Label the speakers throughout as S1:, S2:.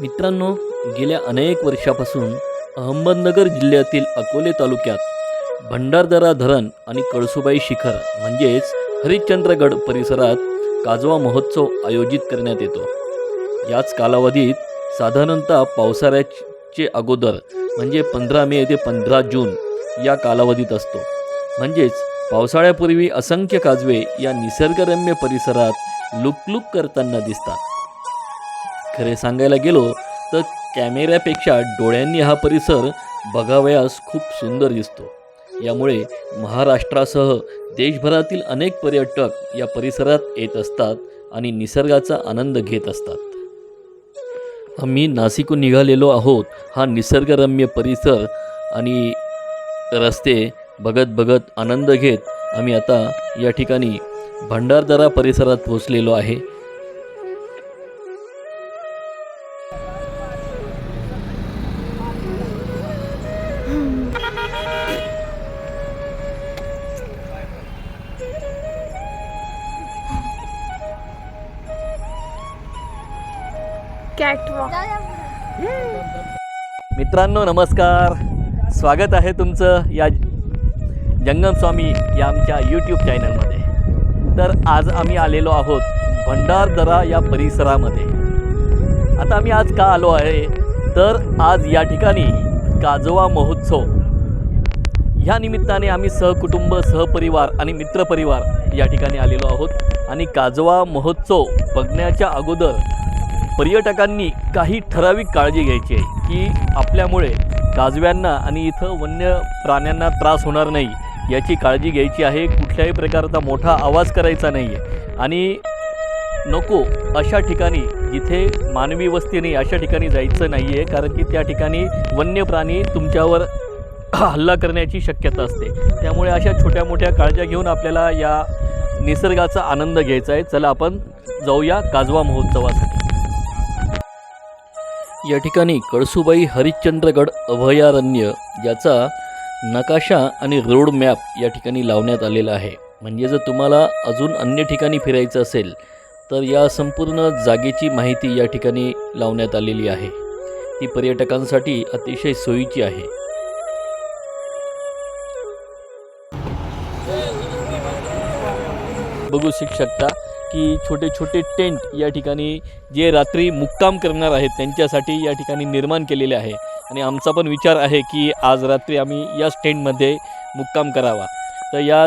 S1: मित्रांनो गेल्या अनेक वर्षापासून अहमदनगर जिल्ह्यातील अकोले तालुक्यात भंडारदरा धरण आणि कळसुबाई शिखर म्हणजेच हरिश्चंद्रगड परिसरात काजवा महोत्सव आयोजित करण्यात येतो. याच कालावधीत साधारणतः पावसाळ्याचे अगोदर म्हणजे पंधरा मे ते पंधरा जून या कालावधीत असतो. म्हणजेच पावसाळ्यापूर्वी असंख्य काजवे या निसर्गरम्य परिसरात लुकलुक करताना दिसतात. खरे सांगायला गेलो तर कॅमेऱ्यापेक्षा डोळ्यांनी हा परिसर बघावयास खूप सुंदर दिसतो. यामुळे महाराष्ट्रासह देशभरातील अनेक पर्यटक या परिसरात येत असतात आणि निसर्गाचा आनंद घेत असतात. आम्ही नाशिकहून निघालेलो आहोत. हा निसर्गरम्य परिसर आणि रस्ते बघत बघत आनंद घेत आम्ही आता या ठिकाणी भंडारदरा परिसरात पोहोचलेलो आहे.
S2: कॅटवॉक
S1: मित्रांनो नमस्कार. स्वागत आहे तुमचं या जंगम स्वामी या आमच्या यूट्यूब चॅनलमध्ये तर आज आम्ही आलेलो आहोत भंडारदरा या परिसरामध्ये. आता आम्ही आज का आलो आहे? तर आज या ठिकाणी काजवा महोत्सव. ह्या निमित्ताने आम्ही सहकुटुंब सहपरिवार आणि मित्रपरिवार या ठिकाणी आलेलो आहोत. आणि काजवा महोत्सव बघण्याच्या अगोदर पर्यटकांनी काही ठराविक काळजी घ्यायची आहे की आपल्यामुळे काजव्यांना आणि इथं वन्य प्राण्यांना त्रास होणार नाही याची काळजी घ्यायची आहे. कुठल्याही प्रकारचा मोठा आवाज करायचा नाही आहे आणि नको अशा ठिकाणी जिथे मानवी वस्ती नाही अशा ठिकाणी जायचं नाही आहे कारण की त्या ठिकाणी वन्य प्राणी तुमच्यावर हल्ला करण्याची शक्यता असते. त्यामुळे अशा छोट्या मोठ्या काळज्या घेऊन आपल्याला या निसर्गाचा आनंद घ्यायचा आहे. चला आपण जाऊया काजवा महोत्सवासाठी. या ठिकाणी कळसुबाई हरिश्चंद्रगड अभयारण्य याचा नकाशा आणि रोड मॅप या ठिकाणी लावण्यात आलेला आहे. म्हणजे जर तुम्हाला अजून अन्य ठिकाणी फिरायचं असेल तर या संपूर्ण जागेची माहिती या ठिकाणी लावण्यात आलेली आहे. ती पर्यटकांसाठी अतिशय सोयीची आहे. बघू शकता की छोटे छोटे टेंट या ठिकाणी जे रात्री मुक्काम करणार आहेत त्यांच्यासाठी या ठिकाणी निर्माण केलेले आहे. आणि आमचा पण विचार आहे की आज रात्री आम्ही याच टेंटमध्ये मुक्काम करावा. तर या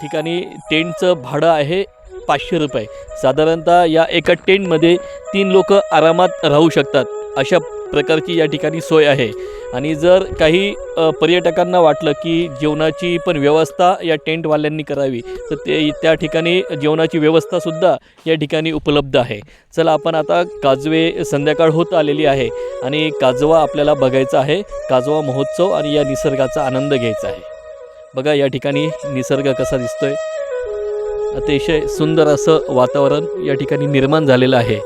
S1: ठिकाणी टेंटचं भाडं आहे पाचशे रुपये. साधारणतः या एका टेंटमध्ये तीन लोक आरामात राहू शकतात. अशा प्रकारची या ठिकाणी सोय आहे. आणि जर काही पर्यटकांना वाटलं की जेवणाची पण व्यवस्था या टेंटवाल्यांनी करावी तर ते त्या ठिकाणी जेवणाची व्यवस्थासुद्धा या ठिकाणी उपलब्ध आहे. चला आपण आता काजवे संध्याकाळ होत आलेली आहे आणि काजवा आपल्याला बघायचा आहे. काजवा महोत्सव आणि या निसर्गाचा आनंद घ्यायचा आहे. बघा या ठिकाणी निसर्ग कसा दिसतोय. अतिशय सुंदर असं वातावरण या ठिकाणी निर्माण झालेलं आहे.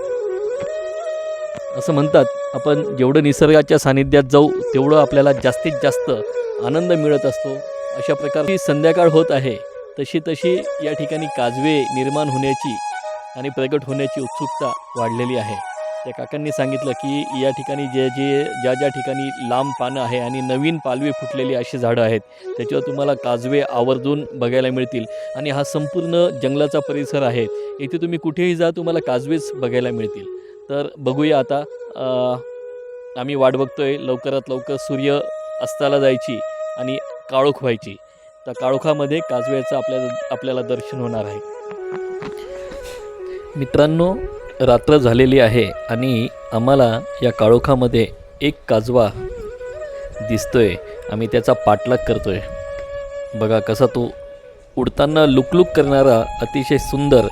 S1: असं म्हणतात आपण जेवढं निसर्गाच्या सानिध्यात जाऊ तेवढं आपल्याला जास्तीत जास्त आनंद मिळत असतो. अशा प्रकारची संध्याकाळ होत आहे. तशी तशी या ठिकाणी काजवे निर्माण होण्याची आणि प्रगट होण्याची उत्सुकता वाढलेली आहे. त्या काकांनी सांगितलं की या ठिकाणी जे जे ज्या ज्या ठिकाणी लांब पानं आहे आणि नवीन पालवी फुटलेली अशी झाडं आहेत त्याच्यावर तुम्हाला काजवे आवर्जून बघायला मिळतील. आणि हा संपूर्ण जंगलाचा परिसर आहे. इथे तुम्ही कुठेही जा तुम्हाला काजवेच बघायला मिळतील. तर बघूया आता आम्ही वाट बघतोय लवकरात लवकर सूर्य अस्ताला जायची आणि काळोख व्हायची. तर काळोखामध्ये काजव्याचं आपल्याला आपल्याला दर्शन होणार आहे. मित्रांनो रात्र झालेली आहे आणि आम्हाला या काळोखामध्ये एक काजवा दिसतोय. आम्ही त्याचा पाठलाग करतोय. बघा कसा तो उडताना लुकलुक करणारा अतिशय सुंदर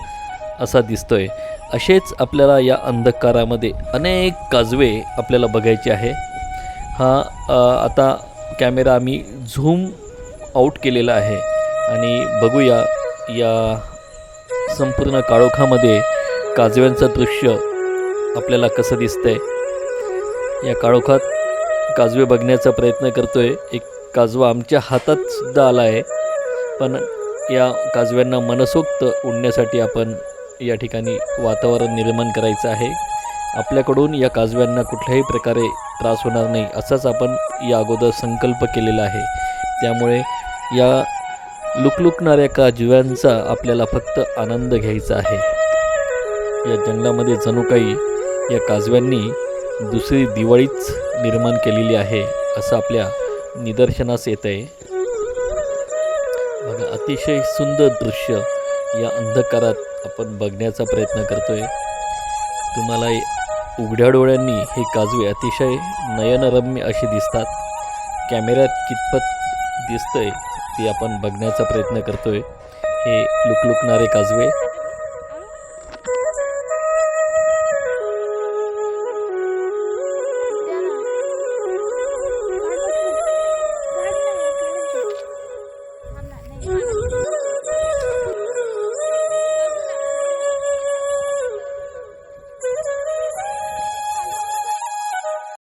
S1: असा दिसतोय. असेच आपल्याला या अंधकारामध्ये अनेक काजवे आपल्याला बघायचे आहे. हा आता कॅमेरा आम्ही झूम आऊट केलेला आहे. आणि बघूया या संपूर्ण काळोखामध्ये काजव्यांचं दृश्य आपल्याला कसं दिसतंय. या काळोखात काजवे बघण्याचा प्रयत्न करतो आहे एक काजवा आमच्या हातात सुद्धा आला आहे. पण या काजव्यांना मनसोक्त उडण्यासाठी आपण या ठिकाणी वातावरण निर्माण करायचं आहे. आपल्याकडून या काजव्यांना कुठल्याही प्रकारे त्रास होणार नाही असाच आपण या अगोदर संकल्प केलेला आहे. त्यामुळे या लुकलुकणाऱ्या काजव्यांचा आपल्याला फक्त आनंद घ्यायचा आहे. या जंगलामध्ये जणू काही या काजव्यांनी दुसरी दिवाळीच निर्माण केलेली आहे असं आपल्या निदर्शनास येत आहे बघा अतिशय सुंदर दृश्य या अंधकारात आपण बघण्याचा प्रयत्न करतोय. तुम्हाला उघड्या डोळ्यांनी हे काजवे अतिशय नयनरम्य असे दिसतात. कॅमेऱ्यात कितपत दिसतंय ते आपण बघण्याचा प्रयत्न करतोय. हे लुकलुकणारे काजवे